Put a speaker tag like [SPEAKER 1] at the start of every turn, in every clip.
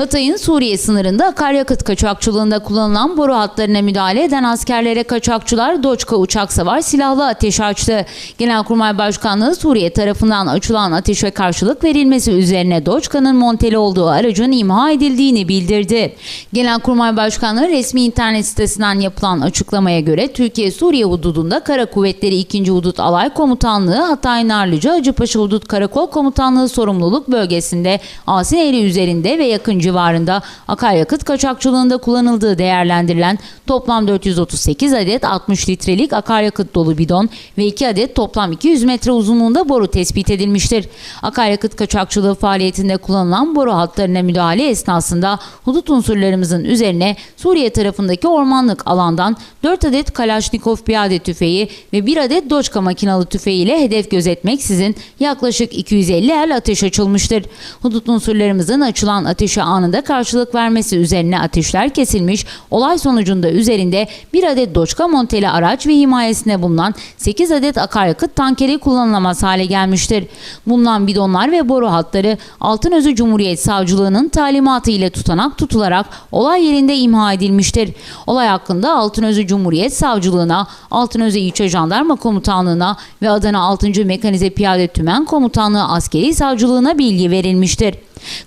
[SPEAKER 1] Hatay'ın Suriye sınırında akaryakıt kaçakçılığında kullanılan boru hatlarına müdahale eden askerlere kaçakçılar Doçka uçak savar silahlı ateş açtı. Genelkurmay Başkanlığı Suriye tarafından açılan ateşe karşılık verilmesi üzerine Doçka'nın monteli olduğu aracın imha edildiğini bildirdi. Genelkurmay Başkanlığı resmi internet sitesinden yapılan açıklamaya göre Türkiye-Suriye hududunda Kara Kuvvetleri 2. Hudut Alay Komutanlığı Hatay Narlıca Acıpaşa Hudut Karakol Komutanlığı sorumluluk bölgesinde Asineyli üzerinde ve yakın civarında akaryakıt kaçakçılığında kullanıldığı değerlendirilen toplam 438 adet 60 litrelik akaryakıt dolu bidon ve 2 adet toplam 200 metre uzunluğunda boru tespit edilmiştir. Akaryakıt kaçakçılığı faaliyetinde kullanılan boru hatlarına müdahale esnasında hudut unsurlarımızın üzerine Suriye tarafındaki ormanlık alandan 4 adet Kalaşnikov piyade tüfeği ve 1 adet Doçka makinalı tüfeği ile hedef gözetmeksizin yaklaşık 250 el ateş açılmıştır. Hudut unsurlarımızın açılan ateşe anında karşılık vermesi üzerine ateşler kesilmiş, olay sonucunda üzerinde 1 adet Doçka monteli araç ve himayesinde bulunan 8 adet akaryakıt tankeri kullanılamaz hale gelmiştir. Bulunan bidonlar ve boru hatları Altınözü Cumhuriyet Savcılığı'nın talimatı ile tutanak tutularak olay yerinde imha edilmiştir. Olay hakkında Altınözü Cumhuriyet Savcılığına, Altınözü İlçe Jandarma Komutanlığına ve Adana 6. Mekanize Piyade Tümen Komutanlığı Askeri Savcılığına bilgi verilmiştir.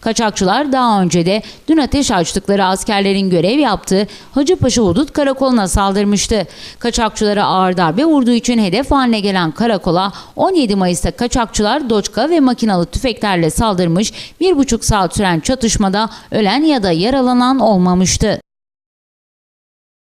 [SPEAKER 1] Kaçakçılar daha önce de dün ateş açtıkları askerlerin görev yaptığı Hacıpaşa Hudut Karakolu'na saldırmıştı. Kaçakçılara ağır darbe vurduğu için hedef haline gelen karakola 17 Mayıs'ta kaçakçılar doçka ve makinalı tüfeklerle saldırmış, bir buçuk saat süren çatışmada ölen ya da yaralanan olmamıştı.